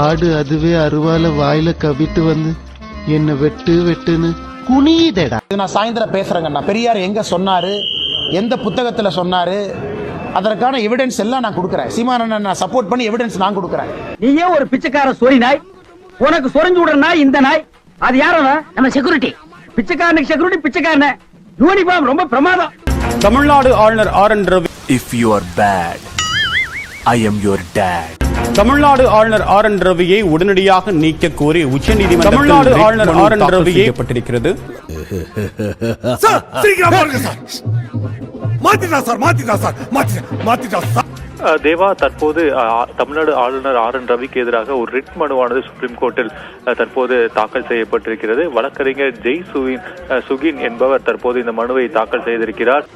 ஆடு அதுவே அருவால வாயில கவிட்டு வந்து என்ன வெட்டு வெட்டுன்னு குனியுதேடா. இது நான் சாயந்தரம் பேசுறேங்கண்ணா பெரியார் எங்க சொன்னாரு? எந்த புத்தகத்துல சொன்னாரு? அதற்கான எவிடன்ஸ் எல்லாம் நான் கொடுக்குறேன். சீமானண்ணன் நான் சப்போர்ட் பண்ணி எவிடன்ஸ் நான் கொடுக்குறேன். நீயே ஒரு பிச்சைக்கார சொறி நாய். உனக்கு சொரிஞ்சு விடுற நாய் இந்த நாய். அது யாரவன் நம்ம செக்யூரிட்டி பிச்சைக்காரனுக்கு செக்யூரிட்டி பிச்சைக்காரன. யூனிஃபார்ம் ரொம்ப பிரமாதம். தமிழ்நாடு ஆளுநர் R N Ravi. If you are bad, I am your dad. Tamil Nadu ஆளுநர் ஆர் என் ரவியை உடனடியாக நீக்க கோரி உச்சநீதிமன்றம் தமிழ்நாடு ஆளுநர் ஆர் என் ரவியை மாத்திட்டா சார் மாத்திட்டா சார் மாத்திட்டா சார். அஹ் தேவா தற்போது தமிழ்நாடு ஆளுநர் ஆர் என் ரவிக்கு எதிராக ஒரு ரிட் மனுவானது சுப்ரீம் கோர்ட்டில் தற்போது தாக்கல் செய்யப்பட்டிருக்கிறது. வழக்கறிஞர் ஜெய் சுகின் சுகின் என்பவர் தற்போது இந்த மனுவை தாக்கல் செய்திருக்கிறார்.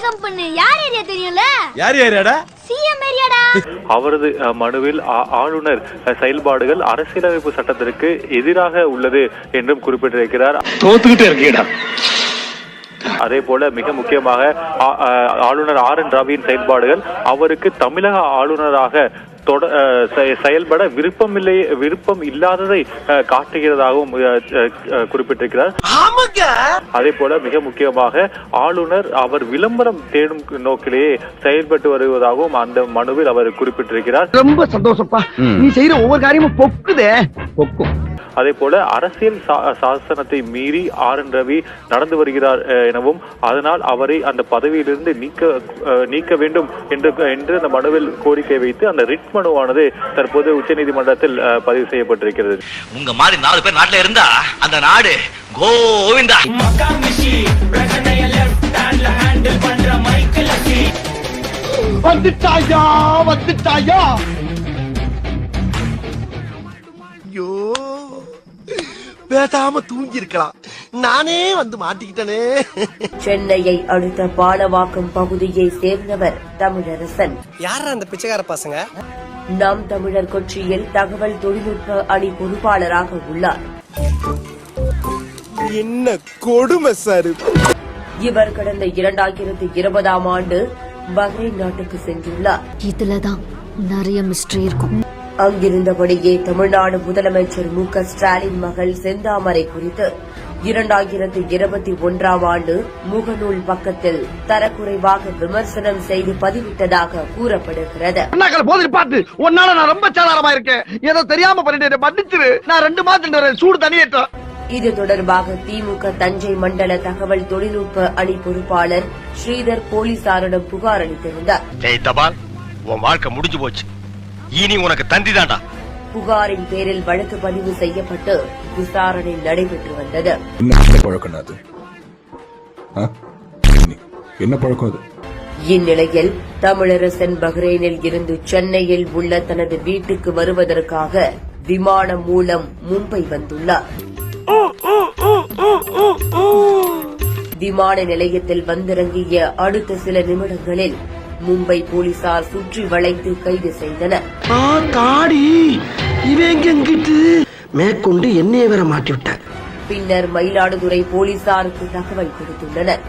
ஏய் ஏய் சவுண்டா கம் பண்ணு. யார் ஏரியா தெரியும்ல? யார் யாரியாடா சிஎம் ஏரியாடா. அவரது மனுவில் ஆ- ஆளுநர் அஹ், செயல்பாடுகள் அரசியலமைப்பு சட்டத்திற்கு எதிராக உள்ளது என்றும் குறிப்பிட்டிருக்கிறார். தோத்துக்கிட்டே இருக்கீடா அதே போல மிக முக்கியமாக ஆளுநர் ஆர் என் ரவியின் செயல்பாடுகள் அவருக்கு தமிழக ஆளுநராக தொட செயல்பட விருப்பமில்லை விருப்பம் இல்லாததை காட்டுகிறதாகவும் குறிப்பிட்டிருக்கிறார். அதே போல மிக முக்கியமாக ஆளுநர் அவர் விளம்பரம் தேடும் நோக்கிலேயே செயல்பட்டு வருவதாகவும் அந்த மனுவில் அவர் குறிப்பிட்டிருக்கிறார். ரொம்ப சந்தோஷப்பா. நீ செய்யற ஒவ்வொரு காரியமும் பொக்குதே. பொக்கும். அதே போல அரசியல் சா- சாசனத்தை மீறி ஆர் என் ரவி நடந்து வருகிறார் எனவும் அதனால் அவரை அந்த பதவியிலிருந்து நீக்க நீக்க வேண்டும் என்று என்று அந்த மனுவில் கோரிக்கை வைத்து அந்த ரிட் மனுவானது தற்போது உச்சநீதிமன்றத்தில் பதிவு செய்யப்பட்டிருக்கிறது. உங்க மாதிரி நாலு பேர் நாட்டுல இருந்தா அந்த நாடு கோவிந்தா. வந்துட்டாயா வந்துட்டாயா? பேசாம தூங்கி இருக்கலாம் நானே வந்து மாட்டிக்கிட்டனே. சென்னையை அடுத்த பாலவாக்கம் பகுதியை சேர்ந்தவர் தமிழரசன். யாரா அந்த பிச்சைக்கார பசங்க? நாம் தமிழர் கட்சியில் தகவல் தொழில்நுட்ப அணி பொறுப்பாளராக உள்ளார். என்ன கொடுமை சார் இவர் கடந்த இரண்டாயிரத்தி இருபதாம் ஆண்டு பஹ்ரைன் நாட்டுக்கு சென்றுள்ளார். இதுலதான் நிறைய மிஸ்ட்ரி இருக்கும். அங்கிருந்தபடியே தமிழ்நாடு முதலமைச்சர் மு க ஸ்டாலின் மகள் செந்தாமரை குறித்து இரண்டாயிரத்து இருபத்தி ஒன்றாம் ஆண்டு முகநூல் பக்கத்தில் தரக்குறைவாக விமர்சனம் செய்து பதிவிட்டதாக கூறப்படுகிறது. அண்ணாக்கள் போதில் பார்த்து உன்னால நான் ரொம்ப சாதாரமா இருக்கேன். ஏதோ தெரியாம பண்ணிட்டேன் மன்னிச்சிரு. நான் ரெண்டு மாதம் சூடு தனியேற்றம் இது தொடர்பாக திமுக தஞ்சை மண்டல தகவல் தொழில்நுட்ப அணி பொறுப்பாளர் ஸ்ரீதர் போலீசாரிடம் புகார் அளித்திருந்தார். உன் வாழ்க்கை முடிஞ்சு போச்சு. இனி உனக்கு தந்தி தாண்டா. புகாரின் பேரில் வழக்கு பதிவு செய்யப்பட்டு விசாரணை நடைபெற்று வந்தது. என்ன பழக்கம் அது? என்ன பழக்கம் அது? இந்நிலையில் தமிழரசன் பஹ்ரைனில் இருந்து சென்னையில் உள்ள தனது வீட்டுக்கு வருவதற்காக விமானம் மூலம் மும்பை வந்துள்ளார். விமான நிலையத்தில் வந்திறங்கிய அடுத்த சில நிமிடங்களில் மும்பை போலீசார் சுற்றி வளைத்து கைது செய்தனர். மேற்கொண்டு என்னைய வேற மாட்டி விட்டார் பின்னர் மயிலாடுதுறை போலீசாருக்கு தகவல் கொடுத்துள்ளனர்.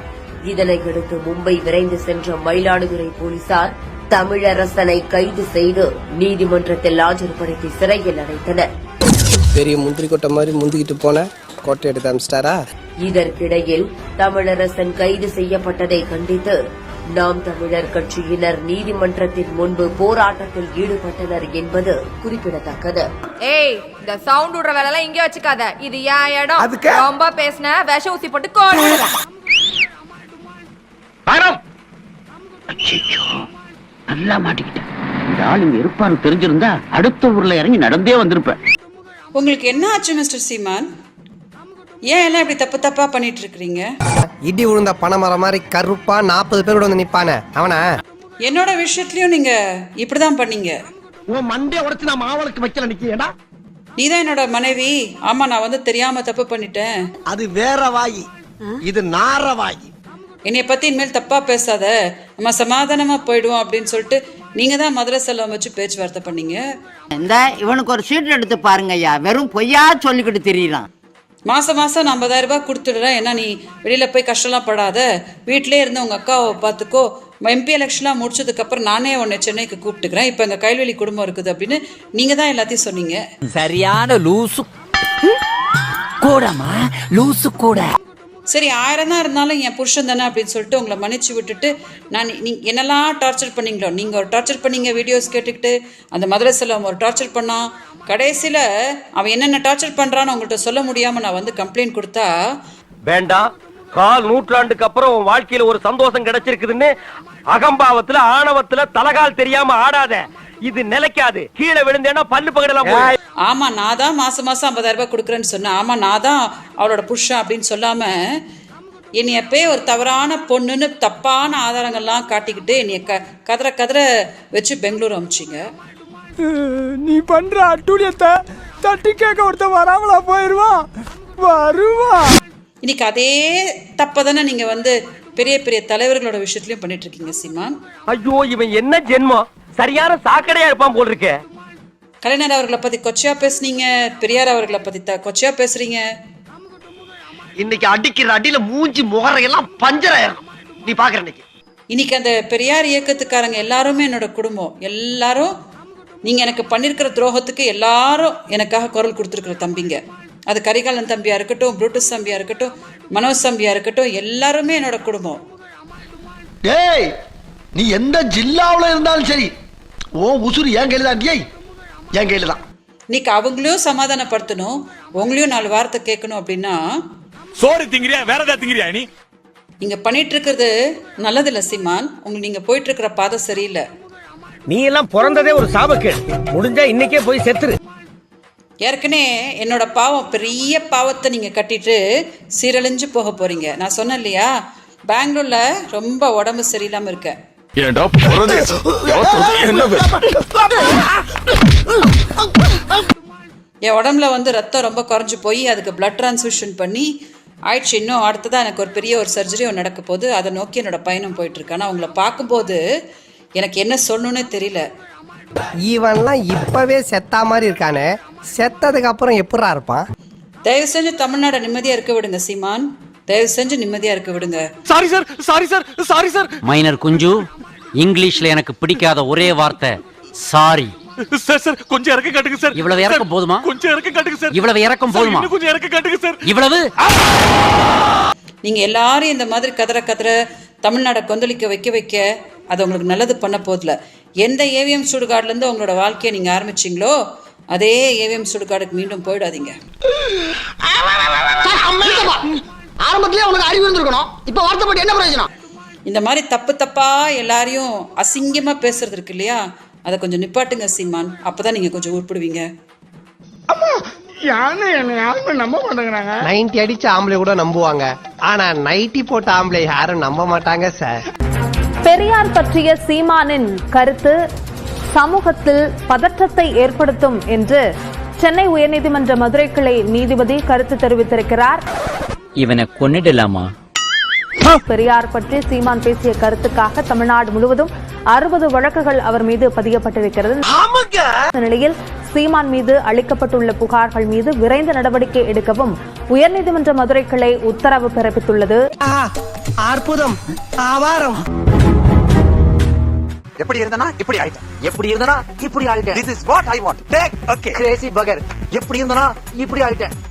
இதனையடுத்து மும்பை விரைந்து சென்ற மயிலாடுதுறை போலீசார் தமிழரசனை கைது செய்து நீதிமன்றத்தில் ஆஜர்படுத்தி சிறையில் அடைத்தனர். பெரிய முந்திரி கொட்டை மாதிரி முந்திக்கிட்டு போன கோட்டை எடுத்து அமிச்சிட்டாரா இதற்கிடையில் தமிழரசன் கைது செய்யப்பட்டதை கண்டித்து நாம் தமிழர் கட்சியினர் நீதிமன்றத்தின் முன்பு போராட்டத்தில் ஈடுபட்டனர் என்பது குறிப்பிடத்தக்கது. ஏய் இந்த சவுண்ட் விடுற வேலை எல்லாம் இங்கே வச்சுக்காத. இது என் இடம்? அதுக்கு? ரொம்ப பேசின விஷ ஊசி போட்டு கோடு நல்லா மாட்டிக்கிட்டேன் இந்த ஆள் இங்க இருப்பான்னு தெரிஞ்சிருந்தா அடுத்த ஊர்ல இறங்கி நடந்தே வந்திருப்பேன். உங்களுக்கு என்ன ஆச்சு மிஸ்டர் சீமான்? ஏன் எல்லாம் இப்படி தப்பு தப்பா பண்ணிட்டு இருக்கீங்க இடி விழுந்த பனைமரம் மாதிரி கருப்பா நாற்பது பேர் கூட வந்து நிப்பானே. அவனா? என்னோட விஷயத்துலயும் நீங்க இப்படிதான் பண்ணீங்க. உன் மண்டே உடைச்சு நான் மாவளுக்கு வைக்கல நிக்கிறேடா நீதான் என்னோட மனைவி. ஆமா நான் வந்து தெரியாம தப்பு பண்ணிட்டேன். அது வேற வாயி. இது நார வாயி. என்னைய பத்தி இனிமேல் தப்பா பேசாத. நம்ம சமாதானமா போயிடுவோம் அப்படின்னு சொல்லிட்டு நீங்க தான் மதுரை செல்வம் வச்சு பேச்சுவார்த்தை பண்ணீங்க. இந்த இவனுக்கு ஒரு சீட் எடுத்து பாருங்க ஐயா வெறும் பொய்யா சொல்லிக்கிட்டு தெரியலாம் மாதம் மாதம் நான் ஐம்பதாயிரம் ரூபாய் கொடுத்துடுறேன். ஏன்னா நீ வெளியில் போய் கஷ்டம்லாம் படாத. வீட்டிலே இருந்து உங்கள் அக்காவை பார்த்துக்கோ. எம்பி எலெக்ஷன்லாம் முடிச்சதுக்கப்புறம் நானே உன்னை சென்னைக்கு கூப்பிட்டுக்கிறேன். இப்போ எங்கள் கைல்வெளி குடும்பம் இருக்குது அப்படின்னு நீங்கள் தான் எல்லாத்தையும் சொன்னீங்க. சரியான லூசு. கூடமா லூசு கூட. சரி ஆயிரம் தான் இருந்தாலும் என் புருஷன் தானே அப்படின்னு சொல்லிட்டு உங்களை மன்னிச்சு விட்டுட்டு நான் நீ என்னெல்லாம் டார்ச்சர் பண்ணீங்களோ நீங்கள் ஒரு டார்ச்சர் பண்ணீங்க வீடியோஸ் கேட்டுக்கிட்டு அந்த மதுரை செல்வம் ஒரு டார்ச்சர் பண்ணான். கடைசியில் அவன் என்னென்ன டார்ச்சர் பண்ணுறான்னு உங்கள்கிட்ட சொல்ல முடியாமல் நான் வந்து கம்ப்ளைண்ட் கொடுத்தா வேண்டாம் கால் நூற்றாண்டுக்கு அப்புறம் உன் வாழ்க்கையில ஒரு சந்தோஷம் கிடைச்சிருக்குதுன்னு அகம்பாவத்துல ஆணவத்துல தலகால் தெரியாம ஆடாத. இது நிலைக்காது. கீழே விழுந்தேன்னா பல்லு பகடலாம் போய் ஆமாம் நான் தான் மாதம் மாதம் ஐம்பதாயிரம் ரூபாய் கொடுக்குறேன்னு சொன்னேன். ஆமாம் நான் தான் அவளோட புருஷன் அப்படின்னு சொல்லாமல் என்னை எப்பயே ஒரு தவறான பொண்ணுன்னு தப்பான ஆதாரங்கள்லாம் காட்டிக்கிட்டு என்னைய க கதற கதற வச்சு பெங்களூர் அமிச்சிங்க. நீ பண்ற அட்டூழியத்தை தட்டி கேட்க ஒருத்தன் வராமலா போயிருவான். வருவான் இன்னைக்கு அதே தப்பை தானே நீங்கள் வந்து பெரிய பெரிய தலைவர்களோட விஷயத்துலையும் பண்ணிட்டு இருக்கீங்க சீமான். ஐயோ இவன் என்ன ஜென்மம்? சரியான சாக்கடையா இருப்பான் போல் இருக்கே. கலைஞர் அவர்களை பற்றி கொச்சையா பேசுனீங்க பெரியார் அவர்களை பற்றி த கொச்சையா பேசுறீங்க? இன்னைக்கு அடிக்கிற அடியில மூஞ்சி முகரையெல்லாம் பஞ்சராயிரும் நீ பாக்குற இன்னைக்கு. இன்னைக்கு அந்த பெரியார் இயக்கத்துக்காரங்க எல்லாருமே என்னோட குடும்பம். எல்லாரும் நீங்கள் எனக்கு பண்ணியிருக்கிற துரோகத்துக்கு எல்லாரும் எனக்காக குரல் கொடுத்துருக்குற தம்பிங்க. அது கரிகாலன் தம்பியா இருக்கட்டும் புரூட்டஸ் தம்பியா இருக்கட்டும் மனோஜ் தம்பியா இருக்கட்டும் எல்லாருமே என்னோட குடும்பம். டேய் நீ எந்த ஜில்லாவுல இருந்தாலும் சரி ஓ உசுறு என் கையில தான் டேய் என் கையில தான். இன்னைக்கு அவங்களையும் சமாதானப்படுத்தணும் உங்களையும் நாலு வார்த்தை கேட்கணும் அப்படின்னா சோறு திங்கிறியா வேற ஏதாவது திங்கிறியா நீ? நீங்க பண்ணிட்டு இருக்கிறது நல்லதில்ல சீமான். உங்க நீங்க போயிட்டு இருக்கிற பாதை சரியில்லை. நீ எல்லாம் பிறந்ததே ஒரு சாபக்கேடு. முடிஞ்சா இன்னைக்கே போய் செத்துரு. ஏற்கனவே என்னோட பாவம் பெரிய பாவத்தை நீங்க கட்டிட்டு சீரழிஞ்சு போக போறீங்க. நான் சொன்னேன் இல்லையா? பெங்களூர்ல ரொம்ப உடம்பு சரியில்லாம இருக்கேன் ஏன்டா பிறந்தே என்ன என் உடம்புல வந்து ரத்தம் ரொம்ப குறைஞ்சு போய் அதுக்கு பிளட் டிரான்ஸ்ஃபியூஷன் பண்ணி ஆயிடுச்சு இன்னும். அடுத்ததான் எனக்கு ஒரு பெரிய ஒரு சர்ஜரி ஒன்று நடக்க போகுது. அதை நோக்கி என்னோட பயணம் போயிட்டு இருக்கு. ஆனால் உங்களை பார்க்கும்போது எனக்கு என்ன சொல்லணும்னே தெரியல. இவன்லாம் இப்பவே செத்தா மாதிரி இருக்கானே. செத்ததுக்கு அப்புறம் எப்படா இருப்பான்? தயவு செஞ்சு தமிழ்நாடை நிம்மதியா இருக்க விடுங்க சீமான். தயவு செஞ்சு நிம்மதியா இருக்க விடுங்க. Sorry sir sorry sir sorry sir minor குஞ்சு இங்கிலீஷ்ல எனக்கு பிடிக்காத ஒரே வார்த்தை சாரி சார் சார் கொஞ்சம் இறக்க காட்டுங்க சார் இவ்வளவு இறக்கம் போதுமா? கொஞ்சம் இறக்க காட்டுங்க சார் இவ்வளவு இறக்கம் போதுமா? இன்னும் கொஞ்சம் இறக்க காட்டுங்க சார் இவ்வளவு? நீங்க எல்லாரும் இந்த மாதிரி கதற கதற தமிழ்நாடை கொந்தளிக்க வைக்க வைக்க அது உங்களுக்கு நல்லது பண்ண போதில்ல எந்த ஏவிஎம் சுடுகாடுல இருந்து உங்களோட வாழ்க்கையை நீங்க ஆரம்பிச்சீங்களோ அதே ஏவிஎம் சுடுகாடுக்கு மீண்டும் போயிடாதீங்க. ஆரம்பத்திலே உனக்கு அறிவு இருந்திருக்கணும். இப்ப வருத்தப்பட்டு என்ன பிரயோஜனம்? இந்த மாதிரி தப்பு தப்பா எல்லாரையும் அசிங்கமா பேசுறது இருக்கு இல்லையா? அதை கொஞ்சம் நிப்பாட்டுங்க சீமான். அப்பதான் நீங்க கொஞ்சம் உருப்பிடுவீங்க. நைன்டி அடிச்ச ஆம்பளை கூட நம்புவாங்க. ஆனா நைட்டி போட்ட ஆம்பளை யாரும் நம்ப மாட்டாங்க சார். பெரியார் பற்றிய சீமானின் கருத்து சமூகத்தில் பதற்றத்தை ஏற்படுத்தும் என்று சென்னை உயர்நீதிமன்ற மதுரை கிளை நீதிபதி கருத்து தெரிவித்திருக்கிறார். இவனை கொன்னிடலாமா? பெரியார் பற்றி சீமான் பேசிய கருத்துக்காக தமிழ்நாடு முழுவதும் அறுபது வழக்குகள் அவர் மீது பதியப்பட்டிருக்கிறது. இந்த நிலையில் சீமான் மீது அளிக்கப்பட்டுள்ள புகார்கள் மீது விரைந்து நடவடிக்கை எடுக்கவும் உயர்நீதிமன்ற மதுரை கிளை உத்தரவு பிறப்பித்துள்ளது. அற்புதம் ஆவாரம். எப்படி இருந்தனா? இப்படி ஆயிட்டேன். எப்படி இருந்தனா? இப்படி ஆயிட்டேன். This is what I want take okay crazy பகர் எப்படி இருந்தனா? இப்படி ஆயிட்டேன்.